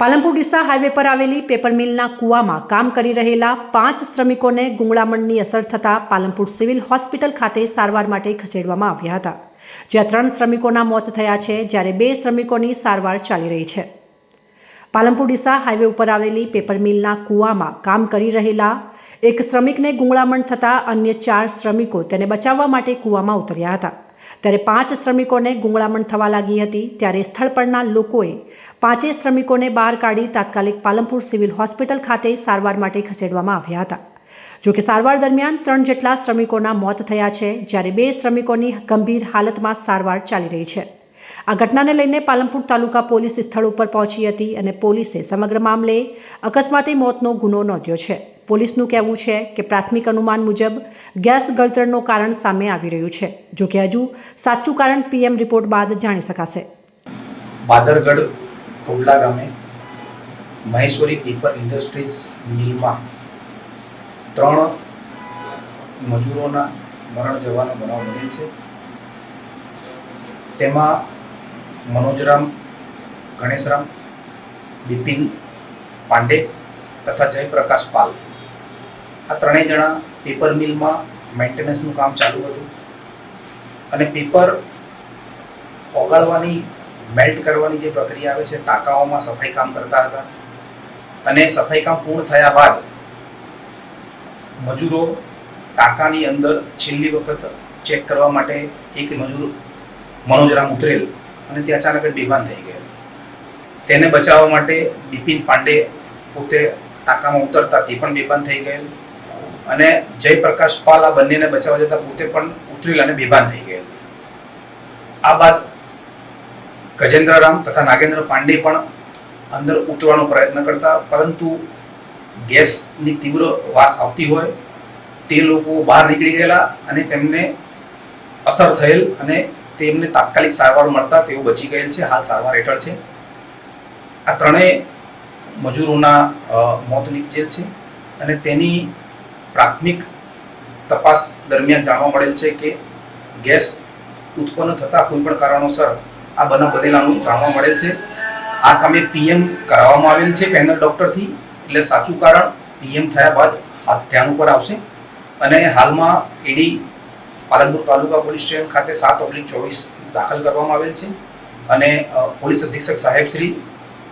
Palanpur Deesa highway પર આવેલી paper મિલના કૂવામાં કામ કરી રહેલા પાંચ શ્રમિકોને ગુંગળામણની અસર થતાં પાલનપુર સિવિલ હોસ્પિટલ ખાતે સારવાર માટે ખસેડવામાં આવ્યા હતા. જ્યાં ત્રણ શ્રમિકોના મોત થયા છે, જ્યારે બે શ્રમિકોની સારવાર ચાલી રહી છે. પાલનપુર ડીસા હાઈવે ઉપર આવેલી પેપર મિલના કૂવામાં કામ કરી રહેલા એક શ્રમિકને ગુંગળામણ થતાં અન્ય ચાર શ્રમિકો તેને બચાવવા માટે કૂવામાં ઉતર્યા હતા. ત્યારે પાંચ શ્રમિકોને ગુંગળામણ થવા લાગી હતી, ત્યારે સ્થળ પરના લોકોએ પાંચેય શ્રમિકોને બહાર કાઢી તાત્કાલિક પાલનપુર સિવિલ હોસ્પિટલ ખાતે સારવાર માટે ખસેડવામાં આવ્યા હતા. જોકે સારવાર દરમિયાન ત્રણ જેટલા શ્રમિકોના મોત થયા છે, જ્યારે બે શ્રમિકોની ગંભીર હાલતમાં સારવાર ચાલી રહી છે. આ ઘટનાને લઈને પાલનપુર તાલુકા પોલીસ સ્થળ ઉપર પહોંચી હતી અને પોલીસે સમગ્ર મામલે અકસ્માતે મોતનો ગુનો નોંધ્યો છે. પોલીસનું કહેવું છે કે પ્રાથમિક અનુમાન મુજબ ગેસ ગળતરનું કારણ સામે આવી રહ્યું છે, જો કે હજુ સાચું કારણ પીએમ રિપોર્ટ બાદ જાણી શકાશે. કોટલા ગામે મહેશ્વરી પેપર ઇન્ડસ્ટ્રીઝ મિલમાં ત્રણ મજૂરોના મરણ જવાનો બનાવ બનેલ છે. તેમાં મનોજરામ, ગણેશરામ, બિપિન પાંડે તથા જયપ્રકાશ પાલ. આ ત્રણેય જણા પેપર મિલમાં મેન્ટેનન્સનું કામ ચાલુ હતું અને પેપર ઓગાળવાની મેલ્ટ કરવાની જે પ્રક્રિયા આવે છે, ટાંકાઓમાં સફાઈ કામ કરતા હતા. અને સફાઈ કામ પૂર્ણ થયા બાદ મજૂરો ટાંકાની અંદર છેલ્લી વખત ચેક કરવા માટે એક મજૂર મનોજરામ ઉતરેલ અને તે અચાનક જ બેભાન થઈ ગયેલ તેને બચાવવા માટે બિપિન પાંડે પોતે ટાંકામાં ઉતરતા તે પણ બેભાન થઈ ગયેલ અને જયપ્રકાશ પાલ આ બંનેને બચાવવા જતા પોતે પણ ઉતરેલ અને બેભાન થઈ ગયેલ. આ બાદ ગજેન્દ્રરામ તથા નાગેન્દ્ર પાંડે પણ અંદર ઉતરવાનો પ્રયત્ન કરતા, પરંતુ ગેસની તીવ્ર વાસ આવતી હોય, તે લોકો બહાર નીકળી ગયેલા અને તેમને અસર થયેલ અને તેમને તાત્કાલિક સારવાર મળતા તેઓ બચી ગયેલ છે. હાલ સારવાર હેઠળ છે. આ ત્રણેય મજૂરોના મોત નીપજેલ છે અને તેની પ્રાથમિક તપાસ દરમિયાન જાણવા મળેલ છે કે ગેસ ઉત્પન્ન થતા કોઈ પણ કારણોસર આ બનાવ બનેલાનું જાણવા મળેલ છે. આ કામે પીએમ કરાવવામાં આવેલ છે પેનલ ડોક્ટરથી. એટલે સાચું કારણ, પીએમ થયા બાદ ધ્યાન ઉપર આવશે. અને હાલમાં ઈડી પાલનપુર તાલુકા પોલીસ સ્ટેશન ખાતે સાત ઓગણીસ ચોવીસ દાખલ કરવામાં આવેલ છે. અને પોલીસ અધિક્ષક સાહેબશ્રી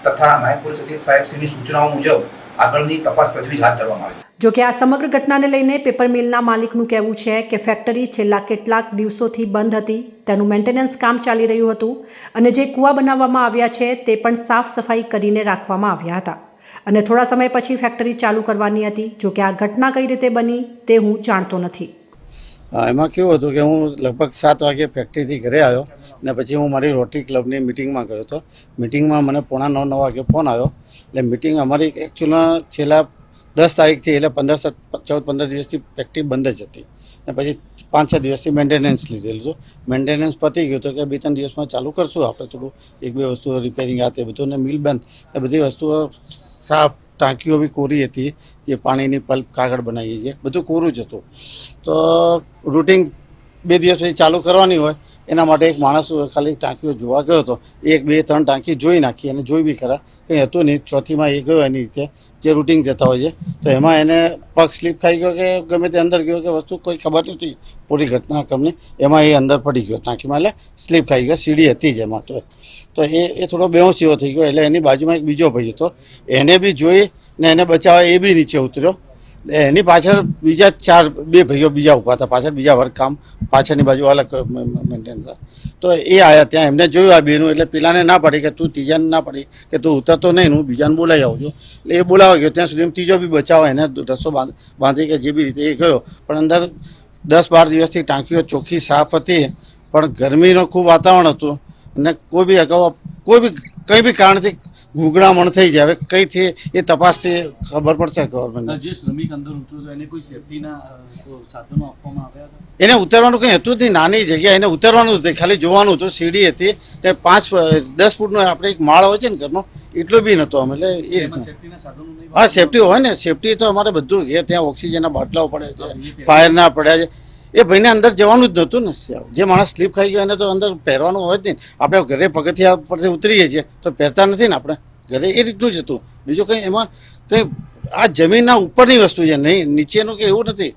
તથા નાયબ પોલીસ અધિક્ષક સાહેબશ્રીની સૂચનાઓ મુજબ આગળની તપાસ તજવીજ હાથ ધરવામાં આવે છે. જો કે આ સમગ્ર ઘટનાને લઈને પેપર મિલના માલિકનું કહેવું છે કે ફેક્ટરી છેલ્લા કેટલાક દિવસોથી બંધ હતી. તેનું મેન્ટેનન્સ કામ ચાલી રહ્યું હતું અને જે કૂવા બનાવવામાં આવ્યા છે તે પણ સાફ સફાઈ કરીને રાખવામાં આવ્યા હતા. અને થોડા સમય પછી ફેક્ટરી ચાલુ કરવાની હતી. જો કે આ ઘટના કઈ રીતે બની તે હું જાણતો નથી. એમાં કેવું હતું કે હું લગભગ સાત વાગે ફેક્ટરીથી ઘરે આવ્યો ને પછી હું મારી રોટરી ક્લબની મિટિંગમાં ગયો હતો. મિટિંગમાં મને પોણા નવ નવ વાગે ફોન આવ્યો. એટલે મિટિંગ અમારી એકચ્યુઅલમાં છેલ્લા દસ તારીખથી એટલે પંદર ચૌદ, પંદર દિવસથી ફેક્ટરી બંધ જ હતી. ને પછી પાંચ, છ દિવસથી મેન્ટેનન્સ લીધેલું હતું મેન્ટેનન્સ પતી ગયું તો કે બે, ત્રણ દિવસમાં ચાલુ કરશું આપણે થોડું. એક, બે વસ્તુઓ રિપેરિંગ આ તે બધું ને મિલ બંધ. એ બધી વસ્તુઓ સાફ, ટાંકીઓ બી કોરી હતી. જે પાણીની પલ્પ કાગળ બનાવીએ છીએ. બધું કોરું જ હતું. તો રૂટિન બે દિવસ પછી ચાલુ કરવાની હોય એના માટે એક માણસ ખાલી ટાંકીઓ જોવા ગયો હતો. એક, બે, ત્રણ ટાંકી જોઈ નાખી અને જોઈ બી ખરા. કંઈ હતું નહીં. ચોથીમાં એ ગયો એની રીતે, જે રૂટિન જતા હોય છે. તો એમાં એને પગ સ્લીપ ખાઈ ગયો કે ગમે તે અંદર ગયો કે વસ્તુ, કોઈ ખબર નથી પૂરી ઘટનાક્રમની. એમાં એ અંદર પડી ગયો ટાંકીમાં એટલે સ્લીપ ખાઈ ગયો, સીડી હતી જ એમાં. તો તો એ એ થોડો બેહોશીઓ થઈ ગયો. એટલે એની બાજુમાં એક બીજો ભાઈ હતો. એને બી જોઈ ને એને બચાવવા એ બી નીચે ઉતર્યો. એની પાછળ બીજા ચાર બે ભાઈઓ બીજા ઊભા હતા. પાછળ બીજા વર્ક કામ પાછળની બાજુ અલગ મેન્ટેન હતા તો એ આવ્યા ત્યાં, એમને જોયું આ બેનું, એટલે પેલાને ના પડી કે તું ત્રીજાને ના પડી કે તું ઉતરતો નહીં, હું બીજાને બોલાવી આવું છું. એટલે એ બોલાવા ગયો. ત્યાં સુધી ત્રીજો બી બચાવ, એને રસ્તો બાંધી કે જે બી રીતે એ ગયો. પણ અંદર દસ બાર દિવસથી ટાંકીઓ ચોખ્ખી સાફ હતી, પણ ગરમીનું ખૂબ વાતાવરણ હતું. અને કોઈ બી અગાઉ કોઈ બી, કંઈ બી કારણથી ગુગળામણ થઈ જાય. હવે કઈથી એ તપાસથી ખબર પડશે ગવર્મેન્ટ જે શ્રમિક અંદર ઉતર્યો હતો એને કોઈ સેફટીના સાધનો આપવામાં આવ્યા હતા? એને ઉતરવાનું કંઈ હતું જ નાની જગ્યા એને ઉતરવાનું હતું. ખાલી જોવાનું હતું. સીડી હતી. તે પાંચ દસ ફૂટનો આપણે એક માળ હોય છે ને ઘરનો એટલો બી નહોતો અમે એટલે એ રીતનું. હા સેફટી હોય ને. સેફટી તો અમારે બધું. છે ત્યાં ઓક્સિજનના બાટલાઓ પડે છે. ફાયરના પડ્યા છે. એ ભાઈને અંદર જવાનું જ નહોતું ને. જે માણસ સ્લીપ ખાઈ ગયો એને તો અંદર પહેરવાનું હોય જ નહીં. આપણે ઘરે પગથિયા પરથી ઉતરીએ છીએ તો પહેરતા નથી ને આપણે. ઘરે એ રીતનું જ હતું. બીજું કંઈ એમાં કંઈ આ જમીનના ઉપરની વસ્તુ છે નહીં નીચેનું કે એવું નથી.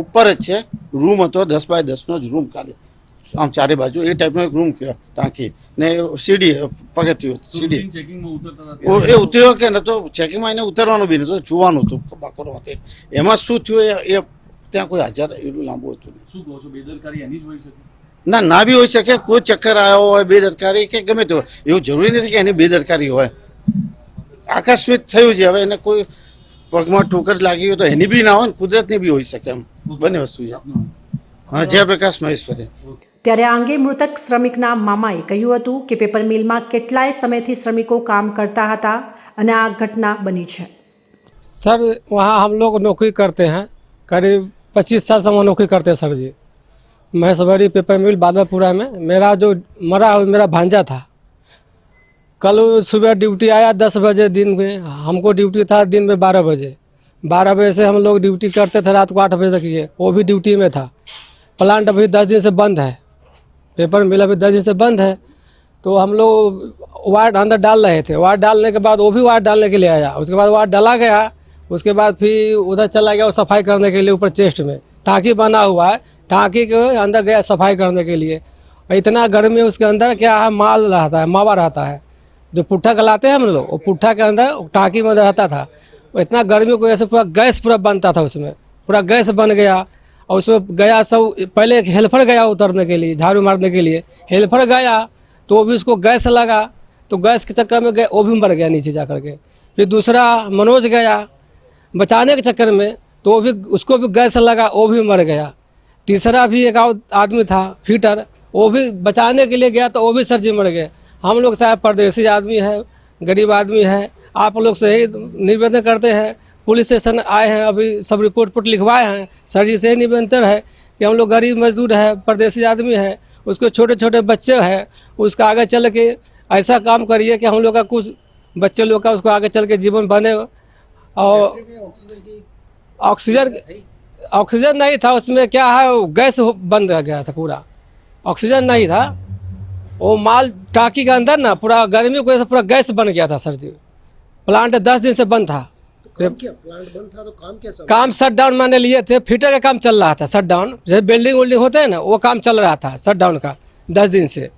ઉપર જ છે. રૂમ હતો દસ બાય દસનો જ રૂમ ખાલી. આમ ચારે બાજુ એ ટાઈપનો એક રૂમ ટાંકી. ને સીડી પગથિયું સીડી. એ ઉતર્યો કે નતો ચેકિંગમાં એને ઉતરવાનું બી નતું જોવાનું હતું બાકોરમાંથી એમાં શું થયું એ ત્યાં કોઈ હાજર એટલું લાંબુ હતું નહીં શું કહો છો બેદરકારી એની જ હોઈ શકે ના ના બી હોઈ શકે કોઈ ચક્કર આવ્યો હોય બેદરકારી કે ગમે તે હોય એવું જરૂરી નથી કે એની બેદરકારી હોય આકસ્મિક થયું છે હવે એને કોઈ પગમાં ઠોકર લાગી હોય તો એની બી ના હોય ને કુદરતની બી હોઈ શકે એમ બંને વસ્તુ છે આપનું હા જયપ્રકાશ મહેશ્વરી ત્યારે આ અંગે મૃતક શ્રમિકના મામાએ કહ્યું હતું કે પેપર મિલમાં કેટલાય સમયથી શ્રમિકો કામ કરતા હતા અને આ ઘટના બની છે सर वहाँ हम लोग नौकरी करते हैं करीब पच्चीस साल से वहाँ नौकरी करते हैं, सर जी। महेशवरी पेपर मिल बादलपुरा में। मेरा जो मरा हुआ, मेरा भांजा था। कल सुबह ड्यूटी आया दस बजे दिन में। हमको ड्यूटी था दिन में बारह बजे। बारह बजे से हम लोग ड्यूटी करते थे, रात को आठ बजे तक ये। वो भी ड्यूटी में था। प्लांट अभी दस दिन से बंद है। पेपर मिल अभी दस दिन से बंद है। तो हम लोग वार्ड अंदर डाल रहे थे। वार्ड डालने के बाद वो भी वार्ड डालने के लिए आया। उसके बाद वार्ड डाला गया। उसके बाद फिर उधर चला गया वो सफ़ाई करने के लिए ऊपर चेस्ट में। टाँकी बना हुआ है। टाँकी के अंदर गया सफ़ाई करने के लिए। और इतना गर्मी उसके अंदर क्या है, माल रहता है, मावा रहता है। जो पुट्ठा गलाते हैं हम लोग, वो पुट्ठा के अंदर टाँकी में रहता था। इतना गर्मी की वजह से पूरा गैस पूरा बनता था उसमें। पूरा गैस बन गया और उसमें गया सब, पहले एक हेल्पर गया उतरने के लिए, झाड़ू मारने के लिए। हेल्पर गया तो वो भी उसको गैस लगा। तो गैस के चक्कर में गए वो भी मर गया नीचे जा कर के। फिर दूसरा मनोज गया बचाने के चक्कर में तो वो भी, उसको भी गैस लगा, वो भी मर गया। तीसरा भी एक आदमी था, फीटर, वो भी बचाने के लिए गया तो वो भी सर जी मर गए हम लोग साहब परदेसी आदमी है, गरीब आदमी है, आप लोग से ही निवेदन करते हैं, पुलिस स्टेशन आए हैं, अभी सब रिपोर्ट पुट लिखवाए हैं, सर जी से ही निवेदन है कि हम लोग गरीब मजदूर है, परदेसी आदमी है, उसके छोटे छोटे बच्चे हैं, उसका आगे चल के ऐसा काम करिए कि हम लोग का कुछ बच्चे लोग का उसको आगे चल के जीवन बने और ऑक्सीजन ऑक्सीजन नहीं था उसमें क्या है वो गैस बंद हो गया था पूरा। ऑक्सीजन नहीं था। वो माल टाँकी के अंदर ना पूरा गर्मी की वजह से पूरा गैस बन गया था सर जी। प्लांट दस दिन से बंद था। काम क्या प्लांट बंद था तो काम क्या चल काम शट डाउन मैंने लिए थे फिटर का काम चल रहा था शट डाउन जैसे बिल्डिंग उल्डिंग होते हैं ना वो काम चल रहा था शट डाउन का दस दिन से।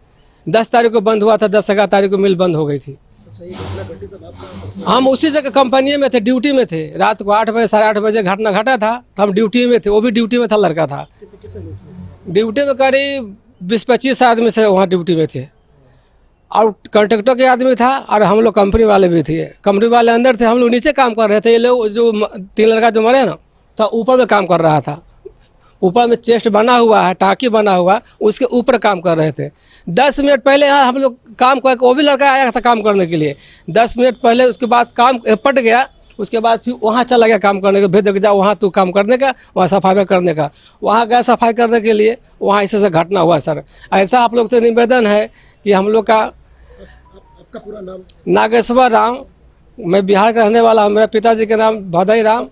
दस तारीख को बंद हुआ था दस ग्यारह तारीख को मिल बंद हो गई थी। हम उसी जगह कंपनी में थे ड्यूटी में थे। रात को आठ बजे साढ़े आठ बजे घटना घटा था तो हम ड्यूटी में थे वो भी ड्यूटी में था लड़का थे। ड्यूटी में करीब बीस पच्चीस आदमी से वहाँ ड्यूटी में थे। और कॉन्ट्रेक्टर के आदमी था और हम लोग कंपनी वाले भी थे। कंपनी वाले अंदर थे हम लोग नीचे काम कर रहे थे। ये लोग जो तीन लड़का जो मरे ना तो ऊपर में काम कर रहा था। ऊपर में चेस्ट बना हुआ है टाँकी बना हुआ उसके ऊपर काम कर रहे थे। दस मिनट पहले यहाँ हम लोग काम कर वो भी लड़का आया था काम करने के लिए। दस मिनट पहले उसके बाद काम पट गया उसके बाद फिर वहाँ चला गया काम करने का भेज दे जाओ वहाँ तू काम करने का वहाँ सफ़ाई करने का। वहाँ गया सफ़ाई करने के लिए वहाँ ऐसे से घटना हुआ सर। ऐसा आप लोग से निवेदन है कि हम लोग का आपका पूरा नाम? नागेश्वर राम मैं बिहार का रहने वाला हूँ मेरे पिताजी का नाम भदई राम।